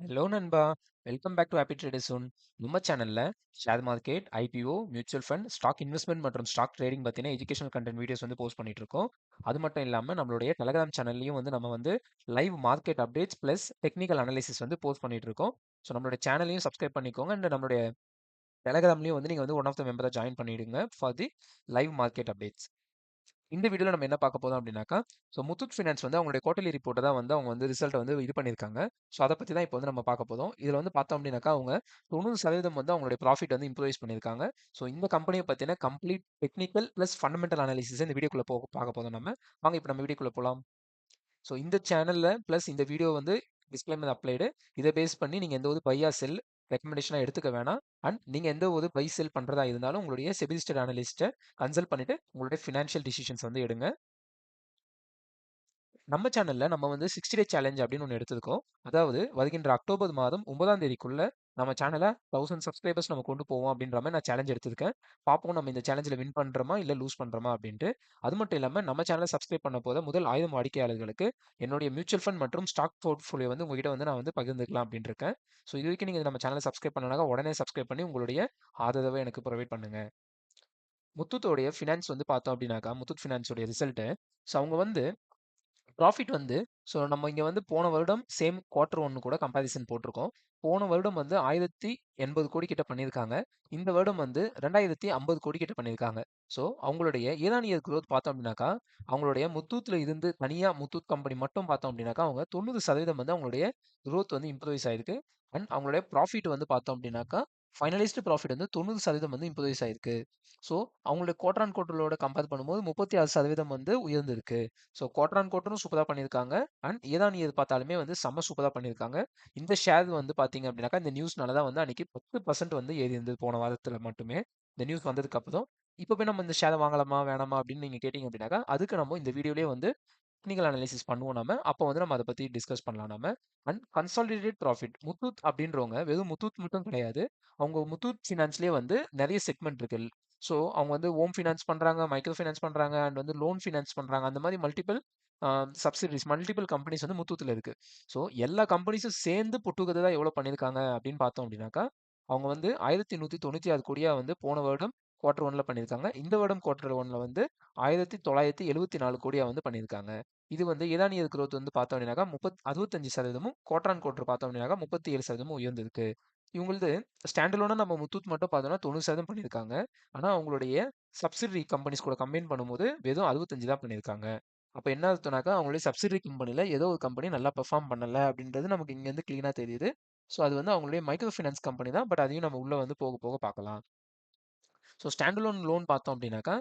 Hello நண்பா! Welcome back to happy traders zone. நம்ம சேனல்ல share market, IPO, mutual fund, stock investment மற்றும் stock trading பார்த்தீங்கன்னா, educational content videos வந்து post பண்ணிட்டு இருக்கோம். அது மட்டும் இல்லாம நம்மளுடைய டெலகிராம் சேனல்லயும் வந்து நம்ம வந்து live market updates plus technical analysis வந்து போஸ்ட் பண்ணிட்டு இருக்கோம். ஸோ நம்மளுடைய சேனலையும் சப்ஸ்கிரைப் பண்ணிக்கோங்க. அண்ட் நம்மளுடைய டெலகிராம்லயும் வந்து நீங்க வந்து ஒன் ஆஃப் த மெம்பரா ஜாயின் பண்ணிடுங்க for the live market updates. இந்த வீடியோவில் நம்ம என்ன பார்க்க போதும் அப்படின்னாக்கா, ஸோ முத்தூட் ஃபினான்ஸ் வந்து அவங்களுடைய குவார்ட்டர்லி ரிப்போர்ட்டை தான் வந்து அவங்க வந்து ரிசல்ட்டை வந்து இது பண்ணியிருக்காங்க. ஸோ அதை பற்றி தான் இப்போ வந்து நம்ம பார்க்க போதும் இதில் வந்து பார்த்தோம் அப்படின்னாக்கா, அவங்க 90% வந்து அவங்களுடைய ப்ராஃபிட் வந்து இம்ப்ரூவைஸ் பண்ணியிருக்காங்க. ஸோ இந்த கம்பெனியை பற்றின complete technical plus fundamental analysis இந்த வீடியோக்குள்ளே போக பார்க்க போதும் நம்ம. வாங்க இப்போ நம்ம வீடியோக்குள்ளே போகலாம் ஸோ இந்த சேனலில் ப்ளஸ் இந்த வீடியோ வந்து டிஸ்க்ளைமர் அப்ளைடு. இதை பேஸ் பண்ணி நீங்கள் எந்த ஒரு பையா செல் ரெக்கமெண்டேஷனாக எடுத்துக்க வேணாம். அண்ட் நீங்க எந்த ஒரு பை, செல் பண்றதா இருந்தாலும் உங்களுடைய செபிஸ்டர் அனலிஸ்ட்டை கன்சல்ட் பண்ணிட்டு உங்களுடைய ஃபினான்ஷியல் டிசிஷன்ஸ் வந்து எடுங்க. நம்ம சேனலில் நம்ம வந்து 60 டே சேலஞ்ச் அப்படின்னு ஒன்று எடுத்திருக்கோம். அதாவது வருகின்ற அக்டோபர் மாதம் ஒன்பதாம் தேதிக்குள்ள நம்ம சேனலை தௌசண்ட் சப்ஸ்கிரைபர்ஸ் நம்ம கொண்டு போவோம் அப்படின்ற மாதிரி நான் சேலஞ்ச் எடுத்திருக்கேன். பார்ப்போம் நம்ம இந்த சேலஞ்சில் வின் பண்ணுறோமா இல்லை லூஸ் பண்ணுறோமா அப்படின்ட்டு. அது மட்டும் இல்லாமல் நம்ம சேனலை சப்ஸ்கிரைப் பண்ண போத முதல் ஆயுதம் வாடிக்கையாளர்களுக்கு என்னுடைய மியூச்சுவல் ஃபண்ட் மற்றும் ஸ்டாக் போர்ட்ஃபோலியோ வந்து உங்ககிட்ட வந்து நான் வந்து பகிர்ந்துக்கலாம் அப்படின்னு இருக்கேன். ஸோ இது வரைக்கும் நீங்கள் நம்ம சேனலை சப்ஸ்கிரைப் பண்ணலனாக்கா உடனே சப்ஸ்கிரைப் பண்ணி உங்களுடைய ஆதரவை எனக்கு ப்ரொவைட் பண்ணுங்க. முத்தூத்தோடைய ஃபினான்ஸ் வந்து பார்த்தோம் அப்படின்னாக்கா, முத்தூட் ஃபினான்ஸோடைய ரிசல்ட்டு ஸோ அவங்க வந்து ப்ராஃபிட் வந்து ஸோ நம்ம இங்கே வந்து போன வருடம் சேம் குவார்ட்டர் ஒன்று கூட கம்பேரிசன் போட்டிருக்கோம். போன வருடம் வந்து 1080 கோடி கிட்ட பண்ணியிருக்காங்க. இந்த வருடம் வந்து 2050 கோடி கிட்ட பண்ணியிருக்காங்க. ஸோ அவங்களுடைய இயர் குரோத் பார்த்தோம் அப்படின்னாக்கா, அவங்களுடைய முத்தூத்தில் இருந்து தனியாக முத்தூத் கம்பெனி மட்டும் பார்த்தோம் அப்படின்னாக்கா, அவங்க 90% வந்து அவங்களுடைய குரோத் வந்து இம்ப்ரூவைஸ் ஆயிருக்கு. அண்ட் அவங்களுடைய ப்ராஃபிட் வந்து பார்த்தோம் அப்படின்னாக்கா, ஃபைனலைஸ்டு ப்ராஃபிட் வந்து 90% வந்து இம்ப்ரூவைஸ் ஆயிருக்கு. ஸோ அவங்களுடைய குவார்டர் ஆன் குவார்டரோட கம்பேர் பண்ணும்போது 36% வந்து உயர்ந்திருக்கு. ஸோ குவார்டர் ஆன் குவார்டரும் சூப்பராக பண்ணியிருக்காங்க. அண்ட் ஏதான் நீ பார்த்தாலுமே வந்து செம்ம சூப்பராக பண்ணியிருக்காங்க. இந்த ஷேர் வந்து பார்த்தீங்க அப்படின்னாக்கா, இந்த நியூஸ்னால தான் வந்து அன்னைக்கு 10% வந்து ஏறி இருந்தது போன வாரத்தில் மட்டுமே. இந்த நியூஸ் வந்ததுக்கு அப்புறம். இப்போ போய் நம்ம இந்த ஷேரை வாங்கலாமா, வேணாமா அப்படின்னு நீங்கள் கேட்டிங்க அப்படின்னாக்கா, அதுக்கு நம்ம இந்த வீடியோலேயே வந்து டெக்னிக்கல் அனாலிசிஸ் பண்ணுவோம் நம்ம. அப்போ வந்து நம்ம அதை பற்றி டிஸ்கஸ் பண்ணலாம் நம்ம. அண்ட் கன்சாலிடேட் ப்ராஃபிட் முத்தூத் அப்படின்றவங்க வெறும் முத்தூத் மட்டும் கிடையாது. அவங்க முத்தூத் ஃபினான்ஸ்லேயே வந்து நிறைய செக்மெண்ட் இருக்கு. ஸோ அவங்க வந்து ஹோம் ஃபினான்ஸ் பண்ணுறாங்க மைக்ரோ ஃபினான்ஸ் பண்ணுறாங்க அண்ட் வந்து லோன் ஃபினான்ஸ் பண்ணுறாங்க அந்த மாதிரி multiple uh subsidies multiple companies வந்து முத்தூத்தில் இருக்கு. ஸோ எல்லா கம்பெனிஸும் சேர்ந்து புட் தான் எவ்வளோ பண்ணியிருக்காங்க அப்படின்னு பார்த்தோம் அப்படின்னாக்கா, அவங்க வந்து ஆயிரத்தி எண்ணூற்றி தொண்ணூற்றி ஆறு கோடியாக வந்து போன வருடம் குவார்டர் ஒன்ல பண்ணியிருக்காங்க. இந்த வருடம் குவார்டர் ஒன்ல வந்து ஆயிரத்தி தொள்ளாயிரத்தி எழுபத்தி நாலு கோடியாக வந்து பண்ணியிருக்காங்க. இது வந்து இயர் குரோத் வந்து பார்த்தோம் அப்படின்னாக்கா, முப்பத் 65%மும் குவார்ட்டர் ஆன் குவார்ட்டர் பார்த்தோம் அப்படின்னாக்கா முப்பத்தி ஏழு சதவீதமும் உயர்ந்திருக்கு. இவங்களது ஸ்டாண்ட் நம்ம முத்தூத் மட்டும் பார்த்தோம்னா 90% பண்ணியிருக்காங்க. ஆனால் அவங்களுடைய சப்சிடரி கம்பெனிஸ் கூட கம்பைன் பண்ணும்போது வெறும் 65 தான் பண்ணியிருக்காங்க. அப்போ என்ன அர்த்தம்னாக்கா, அவங்களுடைய சப்சிடரி கம்பெனியில் ஏதோ ஒரு கம்பெனி நல்லா பெர்ஃபார்ம் பண்ணல அப்படின்றது நமக்கு இங்கேருந்து கிளீனாக தெரியுது. ஸோ அது வந்து அவங்களுடைய மைக்ரோ ஃபினான்ஸ் கம்பெனி தான். பட் அதையும் நம்ம உள்ளே வந்து போக போக பார்க்கலாம். ஸோ ஸ்டாண்டலோன் லோன் பார்த்தோம் அப்படின்னாக்கா,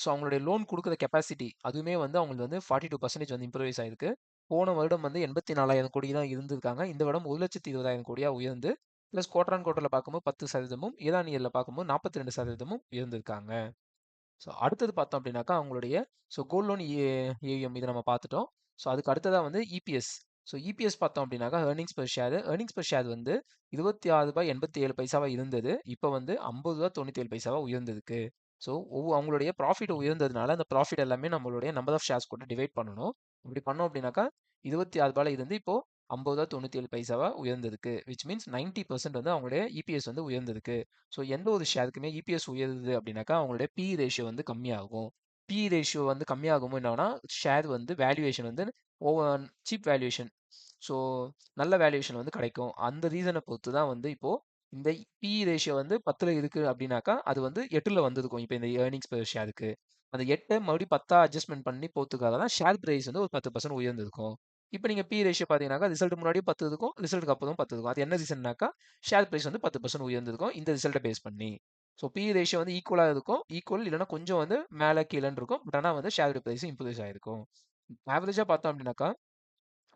ஸோ அவங்களுடைய லோன் கொடுக்குற கெப்பாசிட்டி அதுவுமே வந்து அவங்களுக்கு வந்து 42% வந்து இம்ப்ரூவைஸ் ஆயிருக்கு. போன வருடம் வந்து 84,000 கோடி தான் இருந்திருக்காங்க. இந்த வருடம் ஒரு லட்சத்தி இருபதாயிரம் கோடியாக உயர்ந்து ப்ளஸ் குவார்ட்டர் ஆன் பார்க்கும்போது 10%மும் இயர் ஆன் இயர்ல பார்க்கும்போது நாற்பத்தி ரெண்டு சதவீதமும் இருந்திருக்காங்க ஸோ அடுத்தது பார்த்தோம் அப்படின்னாக்கா, அவங்களுடைய ஸோ கோல்ட் லோன் ஏ இதை நம்ம பார்த்துட்டோம். ஸோ அதுக்கு அடுத்ததாக வந்து இபிஎஸ். ஸோ இபிஎஸ் பார்த்தோம் அப்படின்னாக்கா, earnings per share earnings per share வந்து இருபத்தி ஆறு ரூபாய் எண்பத்தி ஏழு பைசாவாக இருந்தது. இப்போ வந்து ஐம்பது ரூபா தொண்ணூற்றி ஏழு பைசாவாக உயர்ந்ததுக்கு ஸோ ஒவ்வொரு அவங்களுடைய ப்ராஃபிட் உயர்ந்ததுனால, அந்த ப்ராஃபிட் எல்லாமே நம்மளுடைய நம்பர் ஆஃப் ஷேர்ஸ் கூட டிவைட் பண்ணணும். இப்படி பண்ணோம் அப்படின்னாக்கா, இருபத்தி ஆறு ரூபாயில் இருந்து இப்போ ரூ. 50.97 உயர்ந்திருக்கு. விச் மீன்ஸ் 90% வந்து அவங்களுடைய இபிஎஸ் வந்து உயர்ந்ததுக்கு ஸோ எந்த ஒரு ஷேருக்குமே இபிஎஸ் உயருது அப்படின்னாக்கா, அவங்களுடைய பி ரேஷியோ வந்து கம்மியாகும். பி ரேஷியோ வந்து கம்மியாகும் என்னன்னா ஷேர் வந்து வேல்யூவேஷன் வந்து ஓவர் சீப் வேல்யூவேஷன். ஸோ நல்ல வேல்யூவேஷன் வந்து கிடைக்கும். அந்த ரீசனை பொறுத்து தான் வந்து இப்போ இந்த பி ரேஷியோ வந்து பத்தில் இருக்குது அப்படின்னாக்கா, அது வந்து எட்டில் வந்திருக்கும். இப்போ இந்த ஏர்னிங்ஸ் பெர் ஷேருக்கு. அந்த எட்டை மறுபடியும் பத்தா அட்ஜஸ்ட்மெண்ட் பண்ணி போகிறதுக்காக தான் ஷேர் ப்ரைஸ் வந்து ஒரு 10% உயர்ந்திருக்கும். இப்போ நீங்கள் பி ரேஷியோ பார்த்தீங்கன்னாக்கா, ரிசல்ட் முன்னாடியே பத்து இருக்கும். ரிசல்ட்டுக்கு அப்புறம் 10 இருக்கும். அது என்ன ரீசன்னாக்கா, ஷேர் ப்ரைஸ் வந்து 10% உயர்ந்திருக்கும். இந்த ரிசல்ட்டை பேஸ் பண்ணி. ஸோ பி ரேஷியோ வந்து ஈக்குவலாக இருக்கும். ஈக்குவல் இல்லைனா கொஞ்சம் வந்து மேலே கீழேன்னு இருக்கும். பட் ஆனால் வந்து ஷேர் ப்ரைஸ் இம்ப்ரூவைஸ் ஆகிருக்கும் ஆவரேஜாக பார்த்தோம் அப்படின்னாக்கா,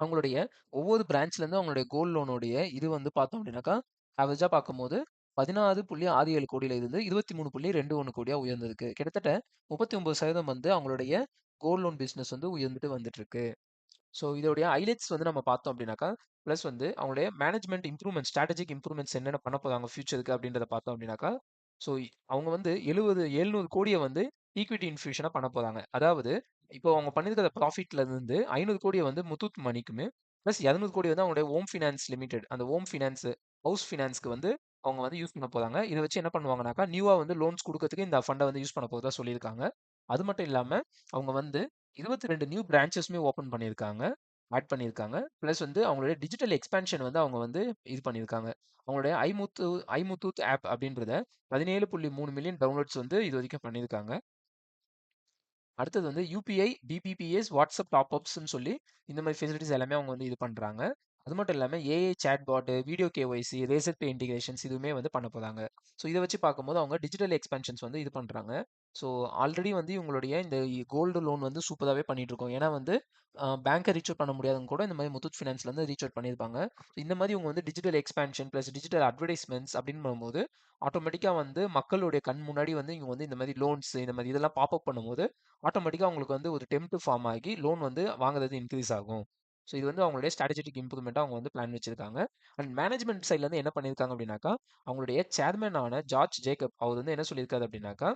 அவங்களுடைய ஒவ்வொரு பிரான்ச்லேருந்து அவங்களுடைய கோல்ட் லோனுடைய இது வந்து பார்த்தோம் அப்படின்னாக்கா, ஆவரேஜா பார்க்கும்போது 16.67 கோடியில இருந்து இருபத்தி மூணு புள்ளி ரெண்டு ஒன்று கோடியாக உயர்ந்திருக்கு. கிட்டத்தட்ட 39% வந்து அவங்களுடைய கோல்ட் லோன் பிஸ்னஸ் வந்து உயர்ந்துட்டு வந்துட்டு இருக்கு. ஸோ இதோடைய ஹைலைட்ஸ் வந்து நம்ம பார்த்தோம் அப்படின்னாக்கா, பிளஸ் வந்து அவங்களுடைய மேனேஜ்மெண்ட் இம்ப்ரூவ்மெண்ட் ஸ்ட்ராட்டஜிக் இம்ப்ரூவ்மெண்ட்ஸ் என்னென்ன பண்ண போறாங்க ஃபியூச்சருக்கு அப்படின்றத பார்த்தோம் அப்படின்னாக்கா, ஸோ அவங்க வந்து எழுபது எழுநூறு கோடியை வந்து ஈக்விட்டி இன்ஃபியூஷனாக பண்ண போறாங்க. அதாவது இப்போ அவங்க பண்ணியிருக்கிற ப்ராஃபிட்ல இருந்து ஐநூறு கோடியை வந்து முத்தூத் மணிக்குமே, ப்ளஸ் 200 கோடி வந்து அவங்களுடைய ஓம் ஃபினான்ஸ் லிமிடெட் அந்த ஓம் ஃபினான்ஸ் ஹவுஸ் ஃபினான்ஸ்க்கு வந்து அவங்க வந்து யூஸ் பண்ண போறாங்க. இதை வச்சு என்ன பண்ணுவாங்கனாக்கா நியூவா வந்து லோன்ஸ் கொடுக்கறதுக்கு இந்த ஃபண்டை வந்து யூஸ் பண்ண போகிறதா சொல்லியிருக்காங்க. அது மட்டும் இல்லாம அவங்க வந்து 22 நியூ பிரான்ச்சஸுமே ஓப்பன் பண்ணியிருக்காங்க ஆட் பண்ணியிருக்காங்க. ப்ளஸ் வந்து அவங்களுடைய டிஜிட்டல் எக்ஸ்பேன்ஷன் வந்து அவங்க வந்து இது பண்ணியிருக்காங்க. அவங்களுடைய ஐமுத்து ஐமுத்தூத் ஆப் அப்படின்றத பதினேழு புள்ளி மூணு மில்லியன் டவுன்லோட்ஸ் வந்து இது வரைக்கும் பண்ணியிருக்காங்க. அடுத்தது வந்து யூபிஐ பிபிபிஎஸ் வாட்ஸ்அப் டாப்அப்ஸ்ன்னு சொல்லி இந்த மாதிரி ஃபெசிலிட்டிஸ் எல்லாமே அவங்க வந்து இது பண்ணுறாங்க அது மட்டும் இல்லாமல் AI chat bot video KYC Razorpay integrations இதுவுமே வந்து பண்ண போகிறாங்க ஸோ இதை வச்சு பார்க்கும்போது அவங்க டிஜிட்டல் எக்ஸ்பென்ஷன்ஸ் வந்து இது பண்ணுறாங்க ஸோ ஆல்ரெடி வந்து இவங்களுடைய இந்த கோல்டு லோன் வந்து சூப்பராகவே பண்ணிட்டு இருக்கோம் ஏன்னா வந்து பேங்கை ரீச் அவுட் பண்ண முடியாதவங்க கூட இந்த மாதிரி முத்தூட் ஃபினான்ஸ்லேருந்து ரீச் அவுட் பண்ணியிருப்பாங்க. இந்த மாதிரி இவங்க வந்து digital expansion plus digital advertisements அப்படின்னு பண்ணும்போது ஆட்டோமேட்டிக்காக வந்து மக்களுடைய கண் முன்னாடி வந்து இவங்க வந்து இந்த மாதிரி லோன்ஸ் இந்த மாதிரி இதெல்லாம் பாப் அப் பண்ணும்போது ஆட்டோமேட்டிக்காக அவங்களுக்கு வந்து ஒரு டெம்ட் ஃபார்ம் ஆகி லோன் வந்து வாங்குறது இன்க்ரீஸ் ஆகும். ஸோ இது வந்து அவங்களுடைய ஸ்ட்ராட்டஜிக் இம்ப்ரூவ்மெண்ட்டாக அவங்க வந்து பிளான் வச்சிருக்காங்க. அண்ட் மேனேஜ்மெண்ட் சைட்லேருந்து என்ன பண்ணியிருக்காங்க அப்படின்னாக்கா அவங்களுடைய சேர்மேனான ஜார்ஜ் ஜேக்கப் அவர் வந்து என்ன சொல்லியிருக்காரு அப்படின்னாக்கா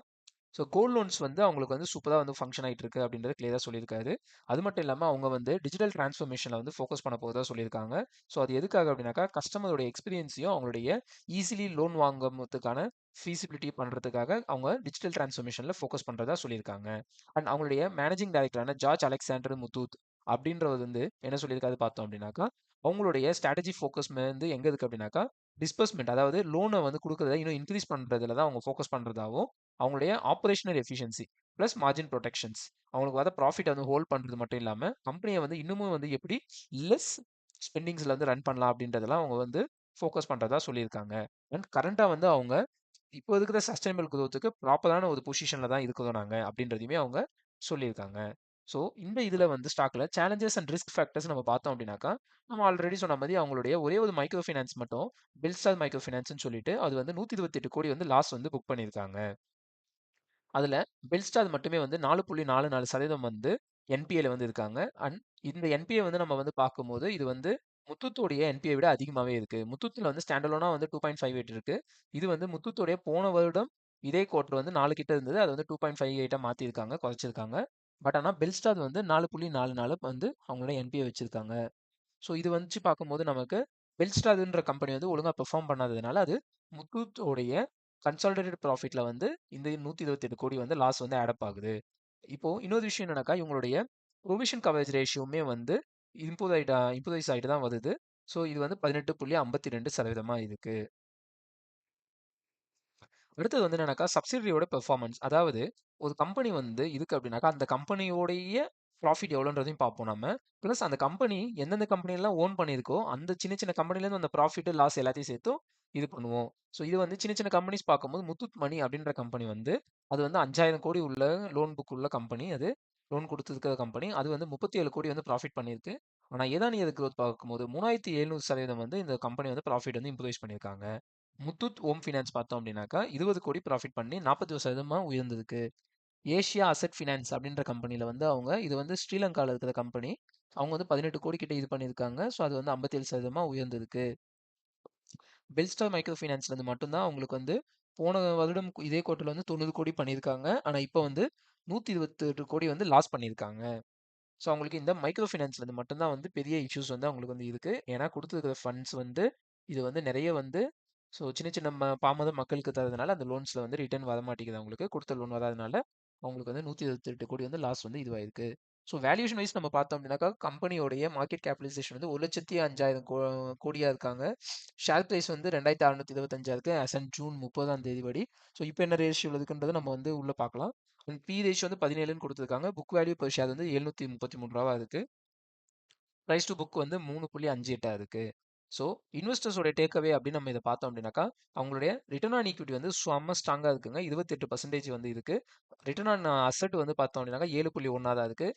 ஸோ கோல்ட் லோன்ஸ் வந்து அவங்களுக்கு வந்து சூப்பராக வந்து ஃபங்க்ஷன் ஆகிட்டு இருக்கு அப்படின்றது கிளியராக சொல்லியிருக்காரு. அது மட்டும் இல்லாமல் அவங்க வந்து டிஜிட்டல் டிரான்ஸ்ஃபர்மேஷனில் வந்து ஃபோக்கஸ் பண்ண போகிறதா சொல்லியிருக்காங்க. ஸோ அது எதுக்காக அப்படின்னாக்கா கஸ்டமருடைய எக்ஸ்பீரியன்ஸையும் அவங்களுடைய ஈஸிலி லோன் வாங்குறதுக்கான ஃபீசிபிலிட்டி பண்ணுறதுக்காக அவங்க டிஜிட்டல் டிரான்ஸ்ஃபர்மேஷனில் ஃபோக்கஸ் பண்ணுறதா சொல்லியிருக்காங்க. அண்ட் அவங்களுடைய மேனேஜிங் டைரக்டரான ஜார்ஜ் அலெக்சாண்டர் முத்தூத் அப்படின்றது வந்து என்ன சொல்லியிருக்காரு பார்த்தோம் அப்படின்னாக்கா அவங்களுடைய ஸ்ட்ராட்டஜி ஃபோக்கஸ் வந்து எங்கே இருக்குது அப்படின்னாக்கா டிஸ்பர்ஸ்மெண்ட் அதாவது லோனை வந்து கொடுக்குறத இன்னும் இன்க்ரீஸ் பண்ணுறதுல தான் அவங்க ஃபோக்கஸ் பண்ணுறதாகவும் அவங்களுடைய operational efficiency plus margin protections அவங்களுக்கு வர ப்ராஃபிட் வந்து ஹோல்ட் பண்ணுறது மட்டும் இல்லாமல் கம்பெனியை வந்து இன்னமும் வந்து எப்படி லெஸ் ஸ்பெண்டிங்ஸில் வந்து ரன் பண்ணலாம் அப்படின்றதெல்லாம் அவங்க வந்து ஃபோக்கஸ் பண்ணுறதா சொல்லியிருக்காங்க. அண்ட் கரண்ட்டாக வந்து அவங்க இப்போ இருக்கிற சஸ்டைனபிள் குரோத்துக்கு ப்ராப்பரான ஒரு பொசிஷனில் தான் இருக்கிறோம் நாங்கள் அப்படின்றதையுமே அவங்க சொல்லியிருக்காங்க. ஸோ இந்த இதில் வந்து ஸ்டாக்கில் சேலஞ்சஸ் அண்ட் ரிஸ்க் ஃபேக்டர்ஸ் நம்ம பார்த்தோம் அப்படின்னாக்கா நம்ம ஆல்ரெடி சொன்ன மாதிரி அவங்களுடைய ஒரே ஒரு மைக்ரோ ஃபினான்ஸ் மட்டும் பில்ஸ்டார் மைக்ரோ ஃபினான்ஸ்னு சொல்லிட்டு அது வந்து நூற்றி இருபத்தெட்டு கோடி வந்து லாஸ் வந்து புக் பண்ணியிருக்காங்க. அதில் பெல்ஸ்டார் மட்டுமே வந்து நாலு புள்ளி நாலு நாலு சதவீதம் வந்து என்பிஏல வந்து இருக்காங்க. அண்ட் இந்த என்பிஏ வந்து நம்ம வந்து பார்க்கும்போது இது வந்து முத்துத்தோடைய என்பிஏ விட அதிகமாகவே இருக்கு. முத்துத்தில் வந்து ஸ்டாண்டலோனா வந்து டூ பாயிண்ட் ஃபைவ் எயிட் இருக்கு. இது வந்து முத்துத்தோடைய போன வருடம் இதே கோட்டர் வந்து நாலு கிட்ட இருந்தது. அது வந்து டூ பாயிண்ட் ஃபைவ் எயிட்டாக மாற்றிருக்காங்க குறைச்சிருக்காங்க. பட் ஆனால் பெல்ஸ்டார் வந்து நாலு புள்ளி நாலு நாலு வந்து அவங்களோட என்பிஏ வச்சிருக்காங்க. ஸோ இது வந்து பார்க்கும்போது நமக்கு பெல்ஸ்டார்ன்ற கம்பெனி வந்து ஒழுங்காக பெர்ஃபார்ம் பண்ணாததுனால அது முத்துத்தோடைய கன்சாலிடேட்டட் ப்ராஃபிட்ல வந்து இந்த நூற்றி இருபத்தெட்டு கோடி வந்து லாஸ் வந்து ஆடப் ஆகுது. இப்போ இன்னொரு விஷயம் என்னன்னாக்கா இவங்களுடைய ப்ரொவிஷன் கவரேஜ் ரேஷியோமே வந்து இம்ப்ரூவ் ஆகிட்டா இம்ப்ரூவைஸ் ஆகிட்டு தான் வருது. ஸோ இது வந்து பதினெட்டு புள்ளி ஐம்பத்தி ரெண்டு சதவீதமாக இருக்கு. அடுத்தது வந்து என்னன்னாக்கா சப்சிடரியோட பெர்ஃபார்மன்ஸ் அதாவது ஒரு கம்பெனி வந்து இதுக்கு அப்படின்னாக்கா அந்த கம்பெனியோடைய ப்ராஃபிட் எவ்வளோன்றதையும் பார்ப்போம் நம்ம ப்ளஸ் அந்த கம்பெனி எந்தெந்த கம்பெனிலாம் ஓன் பண்ணியிருக்கோ அந்த சின்ன சின்ன கம்பெனிலேருந்து அந்த ப்ராஃபிட்டு லாஸ் எல்லாத்தையும் சேர்த்தும் இது பண்ணுவோம். ஸோ இது வந்து சின்ன சின்ன கம்பெனிஸ் பார்க்கும்போது முத்துத் மணி அப்படின்ற கம்பெனி வந்து அது வந்து அஞ்சாயிரம் கோடி உள்ள லோன் புக் உள்ள கம்பெனி அது. லோன் கொடுத்துருக்கிற கம்பெனி அது வந்து முப்பத்தி ஏழு கோடி வந்து ப்ராஃபிட் பண்ணியிருக்கு. ஆனால் ஏதானியது க்ரோத் பார்க்கும்போது மூணாயிரத்தி எழுநூறு சதவீதம் வந்து இந்த கம்பெனி வந்து ப்ராஃபிட் வந்து இம்ப்ரூவைஸ் பண்ணியிருக்காங்க. முத்தூத் ஓம் ஃபினான்ஸ் பார்த்தோம் அப்படின்னாக்கா இருபது கோடி ப்ராஃபிட் பண்ணி நாற்பத்தி ஒரு சதவீதமாக உயர்ந்திருக்கு. ஏஷியா அசெட் ஃபினான்ஸ் அப்படின்ற கம்பெனியில் வந்து அவங்க இது வந்து ஸ்ரீலங்காவில் இருக்கிற கம்பெனி அவங்க வந்து பதினெட்டு கோடி கிட்ட இது பண்ணியிருக்காங்க. ஸோ அது வந்து ஐம்பத்தேழு சதவீதமாக உயர்ந்திருக்கு. பெல்ஸ்டார் மைக்ரோ ஃபைனான்ஸ்லேருந்து மட்டும்தான் அவங்களுக்கு வந்து போன வருடம் இதே குவார்ட்டரில் வந்து தொண்ணூறு கோடி பண்ணியிருக்காங்க. ஆனால் இப்போ வந்து நூற்றி இருபத்தெட்டு கோடி வந்து லாஸ் பண்ணியிருக்காங்க. ஸோ அவங்களுக்கு இந்த மைக்ரோ ஃபைனான்ஸ்லேருந்து மட்டும்தான் வந்து பெரிய இஷ்யூஸ் வந்து அவங்களுக்கு வந்து இருக்குது ஏன்னா கொடுத்துருக்கிற ஃபண்ட்ஸ் வந்து இது வந்து நிறைய வந்து ஸோ சின்ன சின்ன ம பாமத மக்களுக்கு தரதுனால அந்த லோன்ஸில் வந்து ரிட்டர்ன் வர மாட்டேங்குது அவங்களுக்கு. கொடுத்த லோன் வராதனால அவங்களுக்கு வந்து நூற்றி இருபத்தெட்டு கோடி வந்து லாஸ் வந்து இதுவாயிருக்கு. ஸோ வேல்யூஷன் வைஸ் நம்ம பார்த்தோம் அப்படின்னாக்கா கம்பெனியோடைய மார்க்கெட் கேபிடலைசேஷன் வந்து ஒரு லட்சத்தி அஞ்சாயிரம் கோ கோடியாக இருக்காங்க. ஷேர் ப்ரைஸ் வந்து ரெண்டாயிரத்தி அறுநூத்தி இருபத்தஞ்சா இருக்கு அஸ் அண்ட் ஜூன் முப்பதாம் தேதி படி ஸோ இப்போ என்ன ரேஷியோவில் இருக்குன்றதை நம்ம வந்து உள்ளே பார்க்கலாம். அண்ட் பி ரேஷியோ வந்து பதினேழுன்னு கொடுத்துருக்காங்க. புக் வேல்யூ பர் ஷேர் வந்து எழுநூற்றி முப்பத்தி மூணு ரூபா இருக்குது ப்ரைஸ் டு புக் வந்து மூணு புள்ளி அஞ்சு எட்டாக இருக்குது ஸோ இன்வெஸ்டர்ஸோட டேக்அவே அப்படின்னு நம்ம இதை பார்த்தோம் அப்படின்னாக்கா அவங்களுடைய ரிட்டர்ன் ஆன் ஈக்விட்டி வந்து செம்ம ஸ்ட்ராங்காக இருக்குங்க. இருபத்தெட்டு பர்சன்டேஜ் வந்து இருக்கு. ரிட்டர்ன் ஆன் அசட் வந்து பார்த்தோம் அப்படின்னாக்கா ஏழு புள்ளி ஒன்றா தான் இருக்குது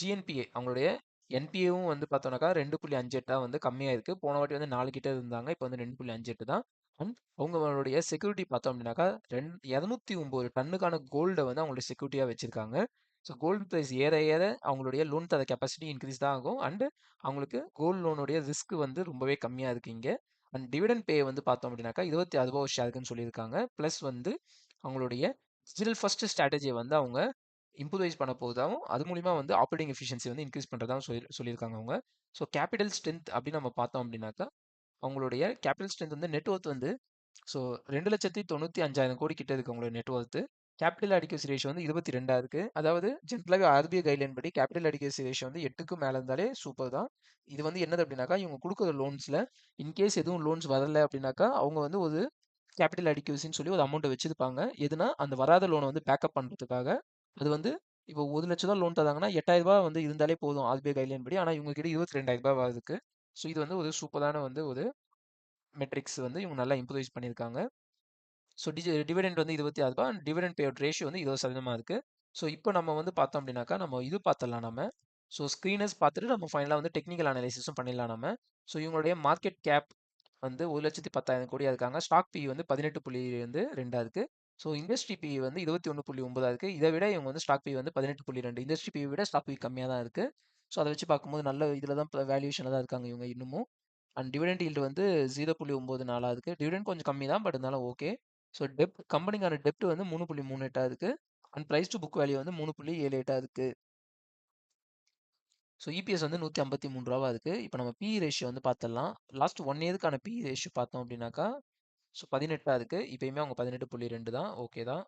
ஜிஎன்பிஏ அவங்களுடைய என்பிஏவும் வந்து பார்த்தோம்னாக்கா ரெண்டு புள்ளி அஞ்சு எட்டாக வந்து கம்மியாக இருக்குது போன வாட்டி வந்து நாலு கிட்ட இருந்தாங்க இப்போ வந்து ரெண்டு புள்ளி அஞ்சு எட்டு தான். அண்ட் அவங்களுடைய செக்யூரிட்டி பார்த்தோம் அப்படின்னாக்கா ரெண்டு இரநூத்தி ஒம்பது டன்னுக்கான கோல்டை வந்து அவங்களுடைய செக்யூரிட்டியாக வச்சுருக்காங்க. ஸோ கோல்டு ப்ரைஸ் ஏற ஏற அவங்களுடைய லோன் தர கெப்பாசிட்டி இன்க்ரீஸ் தான் ஆகும். அண்டு அவங்களுக்கு கோல்டு லோனுடைய ரிஸ்க் வந்து ரொம்பவே கம்மியாக இருக்கு இங்கே. அண்ட் டிவிடன் பே வந்து பார்த்தோம் அப்படின்னாக்கா இருபத்தி அறுபா ஷேருக்குன்னு சொல்லியிருக்காங்க. ப்ளஸ் வந்து அவங்களுடைய டிஜிட்டல் ஃபர்ஸ்ட் ஸ்ட்ராட்டஜியை வந்து அவங்க இம்ப்ரூவைஸ் பண்ண போகுதாவும் அது மூலிமா வந்து ஆப்ரேட்டிங் எஃபிஷியன்சி வந்து இன்க்ரீஸ் பண்ணுறதாகவும் சொல்லி சொல்லியிருக்காங்க அவங்க. ஸோ கேபிட்டல் ஸ்ட்ரென்த் அப்படின்னு நம்ம பார்த்தோம் அப்படின்னாக்கா அவங்களுடைய கேபிட்டல் ஸ்ட்ரென்த் வந்து நெட் ஒர்த் வந்து ஸோ ரெண்டு லட்சத்தி தொண்ணூற்றி அஞ்சாயிரம் கோடி கிட்ட இருக்கு அவங்களோட net worth capital adequacy ratio வந்து இருபத்தி ரெண்டாக இருக்குது அதாவது ஜென்ரலாக ஆர்பிஐ கைட்லைன் படி கேபிட்டல் அடிக்கசி ரேஷியோ வந்து எட்டுக்கு மேலே இருந்தாலே சூப்பர் தான். இது வந்து என்னது அப்படின்னாக்கா இவங்க கொடுக்குற லோன்ஸில் இன்கேஸ் எதுவும் லோன்ஸ் வரல அப்படின்னாக்கா அவங்க வந்து ஒரு கேபிட்டல் அடிக்கசின்னு சொல்லி ஒரு அமௌண்ட்டை வச்சுருப்பாங்க. எதுனா அந்த வராத லோனை வந்து பேக்கப் பண்ணுறதுக்காக அது வந்து இப்போ ஒரு லட்சம் தான் லோன் தராங்கன்னா எட்டாயிரம் ரூபாய் வந்து இருந்தாலே போதும் ஆர்பிஐ கைட்லைன் படி. ஆனால் இவங்க கிட்ட இருபத்தி ரெண்டாயிரம் ரூபாய் வருதுக்கு ஸோ இது வந்து ஒரு சூப்பரான வந்து ஒரு மெட்ரிக்ஸ் வந்து இவங்க நல்லா இம்ப்ரூவைஸ் பண்ணியிருக்காங்க. ஸோ டிஜி டிவிடெண்ட் வந்து இருபத்தி ஆறு ரூபா டிவிடெண்ட் பே அவுட் ரேஷியோ வந்து இருபது சதவீதமாக இருக்குது ஸோ இப்போ நம்ம வந்து பார்த்தோம் அப்படின்னாக்கா நம்ம இது பார்த்துடலாம் நம்ம ஸோ ஸ்க்ரீனர்ஸ் பார்த்துட்டு நம்ம ஃபைனலாக வந்து டெக்னிக்கல் அனாலிசிஸும் பண்ணிடலாம் நம்ம ஸோ இவங்களுடைய மார்க்கெட் கேப் வந்து ஒரு லட்சத்தி பத்தாயிரம் கோடியாக இருக்காங்க ஸ்டாக் பி வந்து பதினெட்டு புள்ளி வந்து ரெண்டாக இருக்குது ஸோ இண்டஸ்ட்ரி பி வந்து இருபத்தி ஒன்று புள்ளி ஒன்பதாக இருக்குது இதை விட இவங்க வந்து ஸ்டாக் பி வந்து பதினெட்டு புள்ளி ரெண்டு. இண்டஸ்ட்ரி பி விட ஸ்டாக் பி கம்மியாக தான் இருக்குது ஸோ அதை வச்சு பார்க்கும்போது நல்ல இதில் தான் வேல்யூஷனில் தான் இருக்காங்க இவங்க இன்னமும். அண்ட் டிவிடெண்ட் ஈல்டு வந்து ஜீரோ புள்ளி ஒம்பது நாலாக இருக்குது டிவிடெண்ட் கொஞ்சம் கம்மி தான் பட் இருந்தாலும் ஓகே ஸோ டெப்ட் கம்பெனிக்கான டெப்ட் வந்து மூணு புள்ளி மூணு எட்டாக இருக்குது and price to book value வந்து மூணு புள்ளி ஏழு எட்டாக இருக்குது ஸோ இபிஎஸ் வந்து நூற்றி ஐம்பத்தி மூணு ரூபா இருக்குது இப்போ நம்ம பி ரேஷியோ வந்து பார்த்துடலாம் லாஸ்ட் ஒன் இயருக்கான பி ரேஷியோ பார்த்தோம் அப்படின்னாக்கா ஸோ பதினெட்டாக இருக்குது இப்போயுமே அவங்க பதினெட்டு புள்ளி ரெண்டு தான். ஓகே தான்.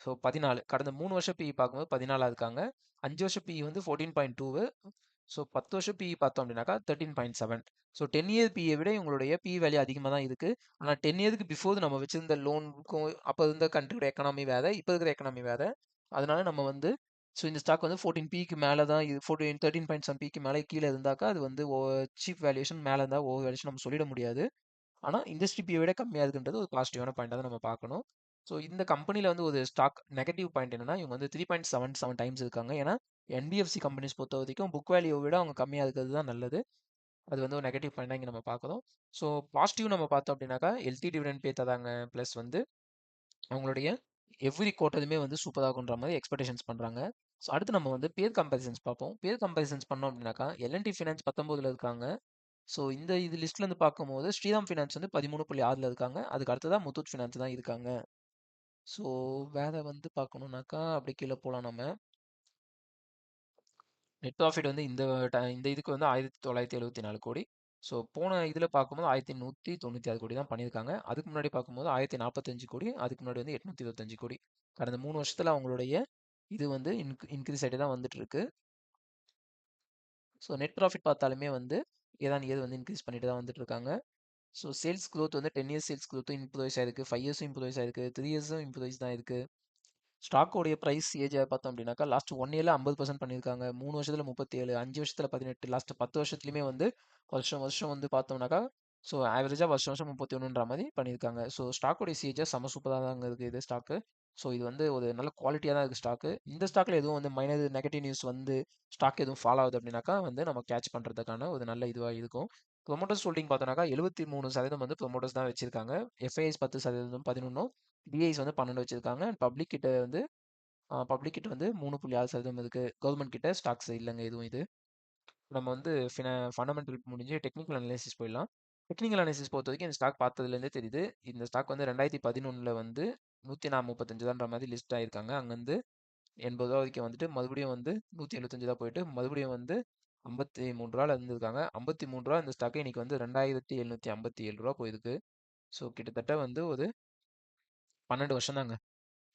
ஸோ பதினாலு கடந்த மூணு வருஷம் பிஇ பார்க்கும்போது பதினாலாக இருக்காங்க. அஞ்சு வருஷம் பிஇ வந்து ஃபோர்டீன் பாயிண்ட் டூவு ஸோ பத்து வருஷம் பிஇ பார்த்தோம் அப்படின்னாக்கா thirteen point seven so ten year PE விட இவங்களுடைய பி வேல்யூ அதிகமாக தான் இருக்குது ஆனால் டென் இயருக்கு பிஃபோர் நம்ம வச்சிருந்த லோனுக்கும் அப்போ இருந்த கண்ட்ரியோட எக்கனாமி வேறு இப்போ இருக்கிற எக்கனாமி வேறு. அதனால நம்ம வந்து ஸோ இந்த ஸ்டாக் வந்து ஃபோர்டீன் பிக்கு மேலே தான் இது ஃபோர்டீன் தேர்ட்டின் பாயிண்ட் செவன் பிக்கு மேலே கீழே இருந்தாக்கா அது வந்து ஓ சீப் வேல்யூஷன் மேலே இருந்தால் ஓவர் வேல்யூஷன் நம்ம சொல்லிட முடியாது. ஆனால் இண்டஸ்ட்ரி பியை விட கம்மியாக இருக்குன்றது ஒரு பாசிட்டிவான பாயிண்டாக தான் நம்ம பார்க்கணும். ஸோ இந்த கம்பெனியில் வந்து ஒரு ஸ்டாக் நெகட்டிவ் பாயிண்ட் என்னன்னா இவங்க வந்து three point seven seven times இருக்காங்க. ஏன்னா என்பிஎஃப்சி கம்பெனிஸ் பொறுத்த வரைக்கும் புக் வேல்யூ விட அவங்க கம்மியாக இருக்கிறது தான் நல்லது. அது வந்து ஒரு நெகட்டிவ் பாயிண்டாக இங்கே நம்ம பார்க்குறோம். ஸோ பாசிட்டிவ் நம்ம பார்த்தோம் அப்படின்னாக்கா எல்டி டிவிடன் பே தராங்க ப்ளஸ் வந்து அவங்களுடைய எவ்ரி குவார்ட்டருமே வந்து சூப்பராகுன்ற மாதிரி எக்ஸ்பெக்டேஷன்ஸ் பண்ணுறாங்க ஸோ அடுத்து நம்ம வந்து பேர் கம்பேரிசன்ஸ் பார்ப்போம். பேர் கம்பேரிசன்ஸ் பண்ணோம் அப்படின்னாக்கா எல்என்டி ஃபினான்ஸ் பத்தொம்போதில் இருக்காங்க. ஸோ இந்த இது லிஸ்ட்லேருந்து பார்க்கும்போது ஸ்ரீராம் ஃபினான்ஸ் வந்து பதிமூணு புள்ளி ஆறில் இருக்காங்க. அதுக்கு அடுத்ததான் முத்தூட் ஃபினான்ஸ் தான் இருக்காங்க. ஸோ வேற வந்து பார்க்கணுன்னாக்கா அப்படி கீழே போகலாம் நம்ம. நெட் ப்ராஃபிட் வந்து இந்த இந்த இதுக்கு வந்து ஆயிரத்தி தொள்ளாயிரத்தி எழுபத்தி நாலு கோடி. ஸோ போன இதில் பார்க்கும்போது ஆயிரத்தி நூற்றி தொண்ணூற்றி ஆறு கோடி தான் பண்ணியிருக்காங்க. அதுக்கு முன்னாடி பார்க்கும்போது ஆயிரத்தி நாற்பத்தஞ்சு கோடி அதுக்கு முன்னாடி வந்து எட்நூற்றி இருபத்தஞ்சு கோடி. கடந்த மூணு வருஷத்தில் அவங்களுடைய இது வந்து இன்க் இன்க்ரீஸ் ஆகிட்டு தான் வந்துட்டுருக்கு. ஸோ நெட் ப்ராஃபிட் பார்த்தாலுமே வந்து ஏதான் ஏது வந்து இன்க்ரீஸ் பண்ணிட்டு தான் வந்துட்டு இருக்காங்க ஸோ சேல்ஸ் க்ரோத் வந்து டென் இயர்ஸ் சேல்ஸ் க்ரோத்தும் இம்ப்ரூவைஸ் ஆயிருக்கு ஃபைவ் இயர்ஸும் இம்ப்ரூவைஸ் ஆயிருக்கு த்ரீ இயர்ஸும் இம்ப்ரூவைஸ் தான் இருக்குது ஸ்டாக்கோடைய ப்ரைஸ் ஏஜ் பார்த்தோம் அப்படின்னாக்கா லாஸ்ட் ஒன் இயரில் ஐம்பது பர்சன்ட் பண்ணியிருக்காங்க. மூணு வருஷத்தில் முப்பத்தி ஏழு அஞ்சு வருஷத்தில் பதினெட்டு லாஸ்ட் பத்து வருஷத்துலையுமே வந்து வருஷம் வருஷம் வந்து பார்த்தோம்னாக்கா ஸோ ஆவரேஜாக வருஷம் வருஷம் முப்பத்தி ஒன்றுன்ற மாதிரி பண்ணியிருக்காங்க. ஸோ ஸ்டாக்கோடைய சிஏஜாக செம சூப்பராக தான் இருக்குது இது ஸ்டாக்கு ஸோ இது வந்து ஒரு நல்ல குவாலிட்டியாக தான் இருக்குது ஸ்டாக்கு இந்த ஸ்டாக்கில் எதுவும் வந்து மைனர் நெகட்டிவ் நியூஸ் வந்து ஸ்டாக் எதுவும் ஃபாலோ ஆகுது அப்படின்னாக்கா வந்து நம்ம கேட்ச் பண்ணுறதுக்கான ஒரு நல்ல இதுவாக இருக்கும். ப்ரொமோட்டர்ஸ் ஹோல்டிங் பார்த்தோன்னாக்கா எழுபத்தி மூணு சதவீதம் வந்து ப்ரொமோட்டர்ஸ் தான் வச்சிருக்காங்க. எஃப்ஐஎஸ் பத்து சதவீதம் பதினொன்றும் டிஐஸ் வந்து பன்னெண்டு வச்சிருக்காங்க. பப்ளிக் கிட்ட வந்து பப்ளிக் கிட்ட வந்து மூணு புள்ளி ஆறு சதவீதம் இருக்குது கவர்மெண்ட் கிட்ட ஸ்டாக்ஸ் இல்லைங்க எதுவும் இது. நம்ம வந்து ஃபின ஃபண்டமெண்டல் முடிஞ்சு டெக்னிக்கல் அனாலிசிஸ் போயிடலாம். டெக்னிக்கல் அனாலிசிஸ் பொறுத்த வரைக்கும் இந்த ஸ்டாக் பார்த்ததுலேருந்தே தெரியுது. இந்த ஸ்டாக் வந்து ரெண்டாயிரத்தி பதினொன்றில் வந்து நூற்றி நான் முப்பத்தஞ்சு தான்ற மாதிரி லிஸ்ட் ஆகிருக்காங்க அங்கேருந்து எண்பது ரூபா வரைக்கும் வந்துட்டு மறுபடியும் வந்து நூற்றி எழுபத்தஞ்சு தான் போயிட்டு மறுபடியும் வந்து ஐம்பத்தி மூணு ரூபாவில் இருந்திருக்காங்க. ஐம்பத்தி மூணு ரூபா இந்த ஸ்டாக்கு இன்றைக்கி வந்து ரெண்டாயிரத்தி எழுநூற்றி ஐம்பத்தி ஏழு ரூபா போயிருக்கு. ஸோ கிட்டத்தட்ட வந்து ஒரு பன்னெண்டு வருஷம் தாங்க.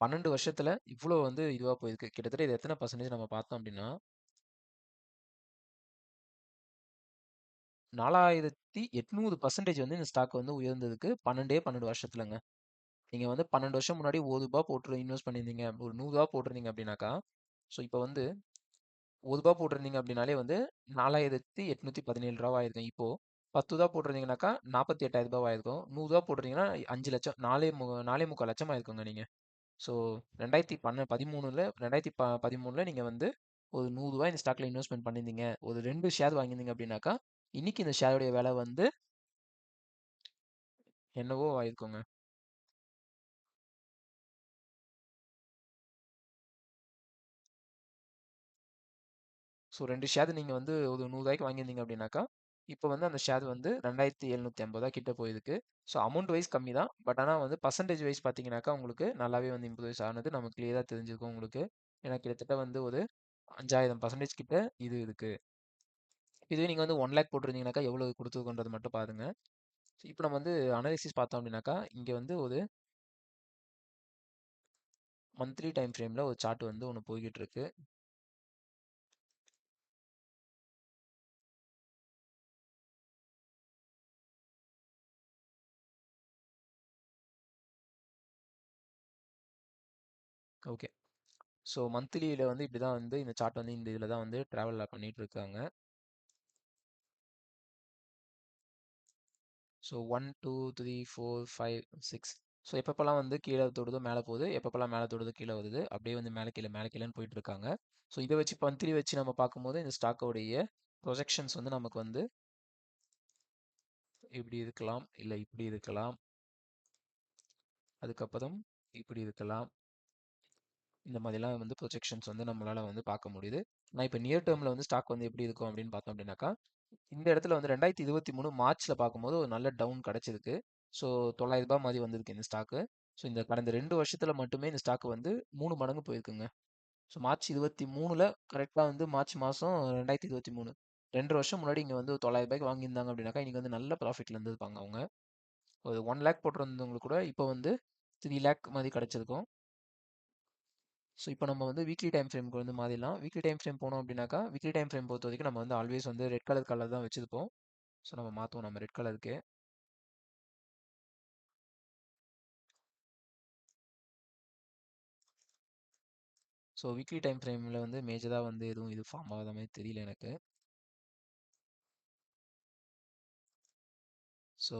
பன்னெண்டு வருஷத்தில் இவ்வளோ வந்து இதுவாக போயிருக்கு. கிட்டத்தட்ட இது எத்தனை பர்சன்டேஜ் நம்ம பார்த்தோம் அப்படின்னா நாலாயிரத்தி எட்நூறு பர்சன்டேஜ் வந்து இந்த ஸ்டாக் வந்து உயர்ந்ததுக்கு பன்னெண்டே பன்னெண்டு வருஷத்துலங்க. நீங்கள் வந்து பன்னெண்டு வருஷம் முன்னாடி ஒரு ரூபா போட்டு இன்வெஸ்ட் பண்ணியிருந்தீங்க. ஒரு நூறுரூவா போட்டிருந்தீங்க அப்படின்னாக்கா ஸோ இப்போ வந்து ஒரு ரூபா போட்டிருந்தீங்க அப்படின்னாலே வந்து நாலாயிரத்தி எட்நூற்றி பதினேழு ரூபா ஆயிருக்கும் இப்போது பத்து ரூபா போட்டிருந்தீங்கன்னாக்கா நாற்பத்தி எட்டாயிரம் ரூபாய் ஆயிருக்கும். நூறுரூவா போட்டிருந்தீங்கன்னா அஞ்சு லட்சம் நாலே மு நாலே முக்கால் லட்சம் ஆயிருக்குங்க நீங்கள் ஸோ ரெண்டாயிரத்தி பன்ன பதிமூணில் ரெண்டாயிரத்தி ப பதிமூணில் நீங்கள் வந்து ஒரு நூறுரூவா இந்த ஸ்டாக்கில் இன்வெஸ்ட்மெண்ட் பண்ணியிருந்தீங்க. ஒரு ரெண்டு ஷேர் வாங்கியிருந்தீங்க அப்படின்னாக்கா இன்னைக்கு இந்த ஷேருடைய விலை வந்து என்னவோ ஆயிருக்குங்க. ஸோ ரெண்டு ஷேர் நீங்கள் வந்து ஒரு நூறுரூவாய்க்கு வாங்கியிருந்தீங்க அப்படின்னாக்கா இப்போ வந்து அந்த ஷேர் வந்து ரெண்டாயிரத்தி எழுநூற்றி ஐம்பது ரூபா கிட்ட போயிருக்கு. ஸோ அமௌண்ட் வைஸ் கம்மி தான். பட் ஆனால் வந்து பர்சன்டேஜ் வைஸ் பார்த்தீங்கன்னாக்கா உங்களுக்கு நல்லாவே வந்து இம்ப்ரூவைஸ் ஆனது நமக்கு கிளியராக தெரிஞ்சிருக்கும் உங்களுக்கு. ஏன்னா கிட்டத்தட்ட வந்து ஒரு 5000% கிட்ட இது இருக்குது இதுவே நீங்கள் வந்து ஒன் லேக் போட்டிருந்தீங்கனாக்கா எவ்வளோ கொடுத்துருக்கோன்றது மட்டும் பாருங்கள் இப்போ நம்ம வந்து அனாலிசிஸ் பார்த்தோம் அப்படின்னாக்கா, இங்கே வந்து ஒரு மந்த்லி டைம் ஃப்ரேமில் ஒரு சார்ட் வந்து ஒன்று போய்கிட்டு இருக்கு. ஓகே. ஸோ மந்த்லியில் வந்து இப்படி தான் வந்து இந்த சார்ட் வந்து இந்த இதில் தான் வந்து ட்ராவலில் பண்ணிகிட்டு இருக்காங்க. ஸோ 1, 2, 3, 4, 5, 6 ஸோ எப்பப்பலாம் வந்து கீழே தொடுதோ மேலே போகுது. எப்பப்பலாம் மேலே தொடுதோ கீழே வருது. அப்படியே வந்து மேலே கீழே மேலே கீழேன்னு போயிட்டு இருக்காங்க. ஸோ இதை வச்சு மந்த்லி வச்சு நம்ம பார்க்கும்போது இந்த ஸ்டாக்கோடைய ப்ரொஜெக்ஷன்ஸ் வந்து நமக்கு வந்து இப்படி இருக்கலாம். இல்லை இப்படி இருக்கலாம். அதுக்கப்புறம் இப்படி இருக்கலாம். இந்த மாதிரிலாம் வந்து ப்ரொஜெக்ஷன்ஸ் வந்து நம்மளால் வந்து பார்க்க முடியுது. நான் இப்போ நியர் டேர்மில் வந்து ஸ்டாக் வந்து எப்படி இருக்கும் அப்படின்னு பார்த்தோம் அப்படின்னாக்கா, இந்த இடத்துல வந்து ரெண்டாயிரத்தி இருபத்தி மூணு மார்ச்சில் பார்க்கும்போது ஒரு நல்ல டவுன் கிடச்சிருக்கு ஸோ தொள்ளாயிரம் ரூபாய் மாதிரி வந்திருக்கு இந்த ஸ்டாக்கு. ஸோ இந்த கடந்த ரெண்டு வருஷத்தில் மட்டுமே இந்த ஸ்டாக்கு வந்து மூணு மடங்கு போயிருக்குங்க. ஸோ மார்ச் இருபத்தி மூணில் கரெக்டாக வந்து மார்ச் மாதம் ரெண்டாயிரத்தி இருபத்தி மூணு ரெண்டு வருஷம் முன்னாடி இங்கே வந்து தொள்ளாயிரம் ரூபாய்க்கு வாங்கியிருந்தாங்க அப்படின்னாக்கா, இன்றைக்கி வந்து நல்ல ப்ராஃபிட்டில் இருந்திருப்பாங்க அவங்க. ஒரு ஒன் லேக் போட்டிருந்தவங்களுக்கு கூட இப்போ வந்து த்ரீ லேக் மாதிரி கிடச்சிருக்கும் ஸோ இப்போ நம்ம வந்து வீக்லி டைம் ஃப்ரேம்க்கு வந்து மாதிரிலாம் வீக்லி டைம் ஃப்ரேம் போனோம் அப்படின்னாக்கா, வீக்லி டைம் ஃப்ரேம் பொறுத்தவரைக்கும் நம்ம வந்து ஆல்வேஸ் வந்து ரெட் கலர் கலர் தான் வச்சுருப்போம் ஸோ நம்ம மாற்றுவோம் நம்ம ரெட் கலருக்கு. ஸோ வீக்லி டைம் ஃப்ரேமில் வந்து மேஜராக வந்து எதுவும் இது ஃபார்ம் ஆகாத மாதிரி தெரியல எனக்கு. ஸோ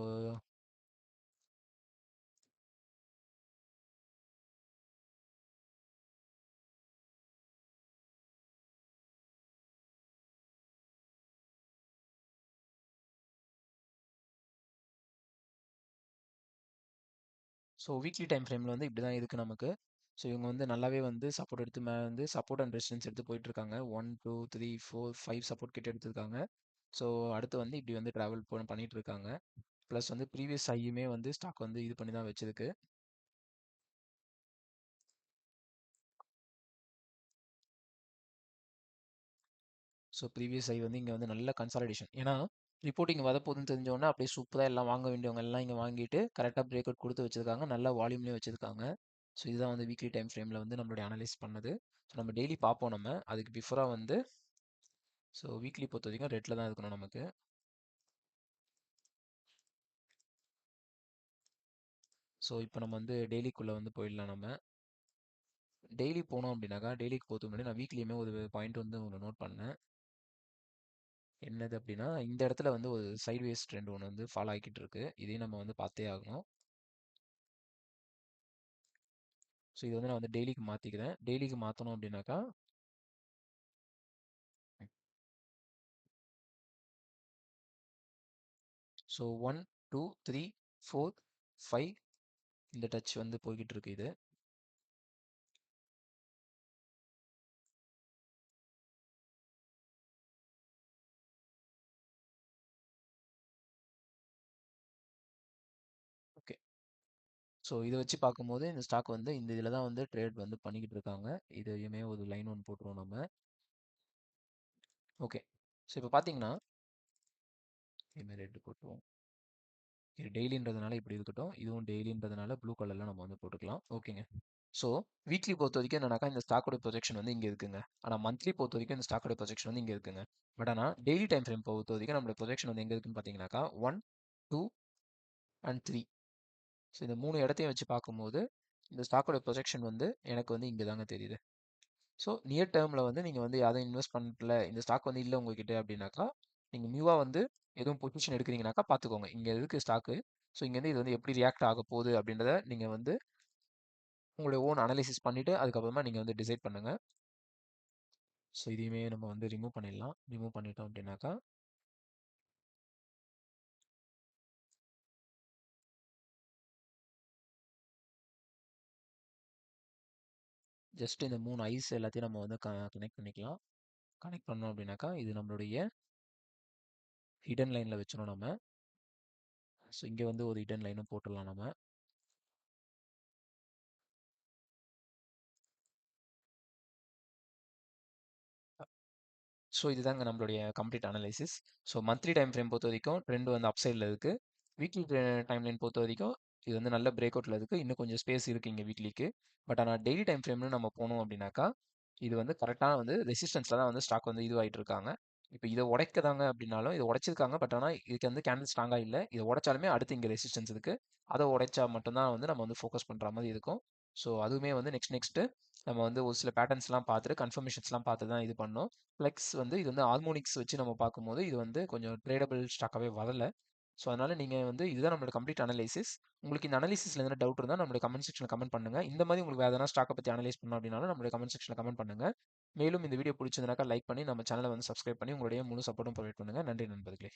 ஸோ வீக்லி டைம் ஃப்ரேமில் வந்து இப்படி தான் இருக்குது நமக்கு. ஸோ இவங்க வந்து நல்லாவே வந்து சப்போர்ட் எடுத்து மேலே வந்து சப்போர்ட் அண்ட் ரெசிஸ்டன்ஸ் எடுத்து போயிட்டுருக்காங்க one two three four five support கிட்ட எடுத்திருக்காங்க. ஸோ அடுத்து வந்து இப்படி வந்து ட்ராவல் பண்ணிட்டு இருக்காங்க. ப்ளஸ் வந்து ப்ரீவியஸ் ஐயுமே வந்து ஸ்டாக் வந்து இது பண்ணி தான் வச்சிருக்கு. ஸோ ப்ரீவியஸ் ஐ வந்து இங்கே வந்து நல்ல கன்சாலிடேஷன். ஏன்னா ரிப்போர்ட்டிங் வரப்போகுதுன்னு தெரிஞ்ச அப்படியே சூப்பராக எல்லாம் வாங்க வேண்டியவங்க எல்லாம் இங்கே வாங்கிட்டு கரெக்டாக பிரேக் அவுட் கொடுத்து வச்சிருக்காங்க. நல்ல வால்யூம்லேயும் வச்சிருக்காங்க. ஸோ இதுதான் வந்து வீக்லி டைம் ஃப்ரேமில் வந்து நம்மளுடைய அனலைஸ் பண்ணது. ஸோ நம்ம டெய்லி பார்ப்போம் நம்ம. அதுக்கு பிஃபோராக வந்து ஸோ வீக்லி பொறுத்த வரைக்கும் ரெட்டில் தான் இருக்கணும் நமக்கு. ஸோ இப்போ நம்ம வந்து டெய்லிக்குள்ளே வந்து போயிடலாம் நம்ம. டெய்லி போனோம் அப்படின்னாக்கா, டெய்லிக்கு போகிறது முன்னாடி நான் வீக்லியுமே ஒரு பாயிண்ட் வந்து உங்களுக்கு நோட் பண்ணேன். என்னது அப்படின்னா, இந்த இடத்துல வந்து ஒரு சைட்வேஸ் ட்ரெண்ட் ஒன்று வந்து ஃபாலோ ஆகிக்கிட்டு இருக்கு. இதையும் நம்ம வந்து பார்த்தே ஆகணும். ஸோ இது வந்து நான் வந்து டெய்லிக்கு மாற்றிக்கிறேன் டெய்லிக்கு மாற்றணும் அப்படின்னாக்கா ஸோ 1, 2, 3, 4, 5 இந்த டச் வந்து போய்கிட்டு இருக்கு இது. ஸோ இதை வச்சு பார்க்கும்போது இந்த ஸ்டாக் வந்து இந்த இதில் தான் வந்து ட்ரேட் வந்து பண்ணிக்கிட்டு இருக்காங்க. இதையுமே ஒரு லைன் ஒன்று போட்டுருவோம் நம்ம. ஓகே. ஸோ இப்போ பார்த்தீங்கன்னா இதுமாரி ரெட்டு போட்டுருவோம். இது டெய்லின்றதுனால இப்படி இருக்கட்டும். இதுவும் டெய்லின்றதுனால ப்ளூ கலரில் நம்ம வந்து போட்டுக்கலாம். ஓகேங்க. ஸோ வீக்லி பொறுத்தவரைக்கும் என்னன்னாக்கா, இந்த ஸ்டாக்கோட ப்ரொஜெக்ஷன் வந்து இங்கே இருக்குங்க. ஆனால் மந்த்லி பொறுத்த வரைக்கும் இந்த ஸ்டாக்கோட ப்ரொஜெக்ஷன் வந்து இங்கே இருக்குங்க. பட் ஆனால் டெய்லி டைம் ஃப்ரேம் பொறுத்தவரைக்கும் நம்மளோட ப்ரொஜெக்ஷன் வந்து எங்கே இருக்குன்னு பார்த்தீங்கன்னாக்கா, 1, 2 அண்ட் த்ரீ ஸோ இந்த மூணு இடத்தையும் வச்சு பார்க்கும்போது, இந்த ஸ்டாக்கோட ப்ரொஜெக்ஷன் வந்து எனக்கு வந்து இங்கே தாங்க தெரியுது. ஸோ நியர் டேர்மில் வந்து நீங்கள் வந்து யாரையும் இன்வெஸ்ட் பண்ணல, இந்த ஸ்டாக் வந்து இல்லை உங்ககிட்ட அப்படின்னாக்கா, நீங்கள் நியூவாக வந்து எதுவும் பொசிஷன் எடுக்கிறீங்கனாக்கா பார்த்துக்கோங்க. இங்கே இருக்குது ஸ்டாக்கு. ஸோ இங்கேருந்து இது வந்து எப்படி ரியாக்ட் ஆக போகுது அப்படின்றத நீங்கள் வந்து உங்களுடைய ஓன் அனலைசிஸ் பண்ணிவிட்டு அதுக்கப்புறமா நீங்கள் வந்து டிசைட் பண்ணுங்கள் ஸோ இதையுமே நம்ம வந்து ரிமூவ் பண்ணிடலாம். ரிமூவ் பண்ணிட்டோம் அப்படின்னாக்கா ஜஸ்ட் இந்த மூணு ஐஸ் எல்லாத்தையும் நம்ம வந்து கனெக்ட் பண்ணிக்கலாம். கனெக்ட் பண்ணோம் அப்படின்னாக்கா இது நம்மளுடைய ஹிடன் லைனில் வச்சிடணும் நம்ம. ஸோ இங்கே வந்து ஒரு ஹிடன் லைனும் போட்டுடலாம் நம்ம. ஸோ இதுதாங்க நம்மளுடைய complete analysis so monthly time frame பொறுத்த வரைக்கும் ட்ரெண்ட் வந்து அப் இருக்குது வீக்லி டைம் uh, லைன் பொறுத்த வரைக்கும் இது வந்து நல்ல பிரேக் அவுட்டில் இருக்குது இன்னும் கொஞ்சம் ஸ்பேஸ் இருக்குது இங்கே வீக்லிக்கு பட் ஆனால் டெய்லி டைம் ஃப்ரேம்னு நம்ம போனோம் அப்படின்னாக்கா இது வந்து கரெக்டான வந்து ரெசிஸ்டன்ஸில் தான் வந்து ஸ்டாக் வந்து இதுவாகிட்டு இருக்காங்க. இப்போ இதை உடைக்கதாங்க அப்படின்னாலும் இதை உடைச்சிருக்காங்க. பட் ஆனால் இதுக்கு வந்து கேண்டில் ஸ்ட்ராங்காக இல்லை. இதை உடைச்சாலுமே அடுத்து இங்கே ரெசிஸ்டன்ஸ் இருக்குது அதை உடைச்சா மட்டும்தான் வந்து நம்ம வந்து ஃபோக்கஸ் பண்ணுற மாதிரி இருக்கும். ஸோ அதுவுமே வந்து நெக்ஸ்ட் நெக்ஸ்ட்டு நம்ம வந்து ஒரு சில பேட்டர்ன்ஸ்லாம் பார்த்துட்டு கன்ஃபர்மேஷன்ஸ்லாம் பார்த்து தான் இது பண்ணோம். ஃப்ளெக்ஸ் வந்து இது வந்து ஹார்மோனிக்ஸ் வச்சு நம்ம பார்க்கும்போது இது வந்து கொஞ்சம் ட்ரேடபிள் ஸ்டாக்காகவே வரல. ஸோ அதனால் நீங்கள் வந்து இதுதான் நம்மளோட கம்ப்ளீட் அனலைசிஸ் உங்களுக்கு இந்த அனலிசிஸில் எதனா டவுட் இருந்தால் நம்மளுடைய கமெண்ட் செக்ஷனில் கமெண்ட் பண்ணுங்கள் இந்த மாதிரி உங்களுக்கு வேறு எதனா ஸ்டாக்கை பற்றி அனலைஸ் பண்ணணும் அப்படின்னாலும் நம்மளுடைய கமெண்ட் செக்ஷனில் கமெண்ட் பண்ணுங்கள் மேலும் இந்த வீடியோ பிடிச்சிருந்தாக்கா லைக் பண்ணி நம்ம சேனலை வந்து சப்ஸ்கிரைப் பண்ணி உங்களுடைய முழு சப்போர்ட்டும் ப்ரொவைட் பண்ணுங்கள் நன்றி நண்பர்களே.